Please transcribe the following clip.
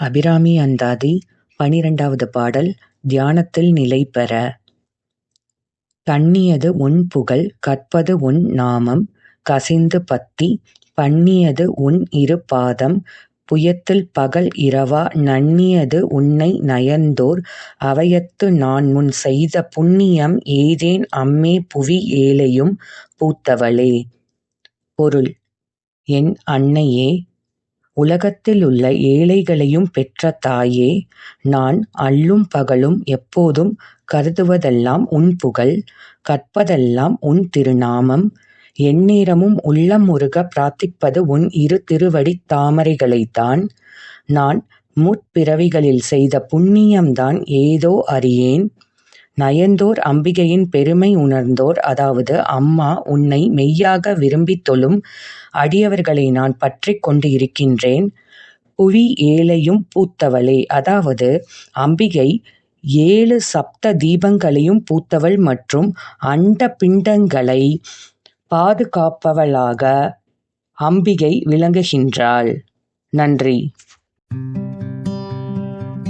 அபிராமி அந்தாதி பனிரெண்டாவது பாடல் தியானத்தில் நிலை பெற கண்ணியது உன் புகழ் கற்பது உன் நாமம் கசிந்து பத்தி பண்ணியது உன் இரு பாதம் புயத்தில் பகல் இரவா நன்னியது உன்னை நயந்தோர் அவையத்து நான்முன் செய்த புண்ணியம் ஏதேன் அம்மே புவி ஏழையும் பூத்தவளே. பொருள் என் அன்னையே உலகத்திலுள்ள ஏழைகளையும் பெற்ற தாயே நான் அல்லும் பகலும் எப்போதும் கருதுவதெல்லாம் உன் புகழ் கற்பதெல்லாம் உன் திருநாமம் எந்நேரமும் உள்ளம் உருகப் பிரார்த்திப்பது உன் இரு திருவடித் தாமரைகளைத்தான். நான் முற்பிறவிகளில் செய்த புண்ணியம்தான் ஏதோ அறியேன். நயந்தோர் அம்பிகையின் பெருமை உணர்ந்தோர் அதாவது அம்மா உன்னை மெய்யாக விரும்பித் தொழும் அடியவர்களை நான் பற்றிக் கொண்டு இருக்கின்றேன். புவி ஏழையும் பூத்தவளே அதாவது அம்பிகை ஏழு சப்த தீபங்களையும் பூத்தவள் மற்றும் அண்ட பிண்டங்களை பாதுகாப்பவளாக அம்பிகை விளங்குகின்றாள். நன்றி.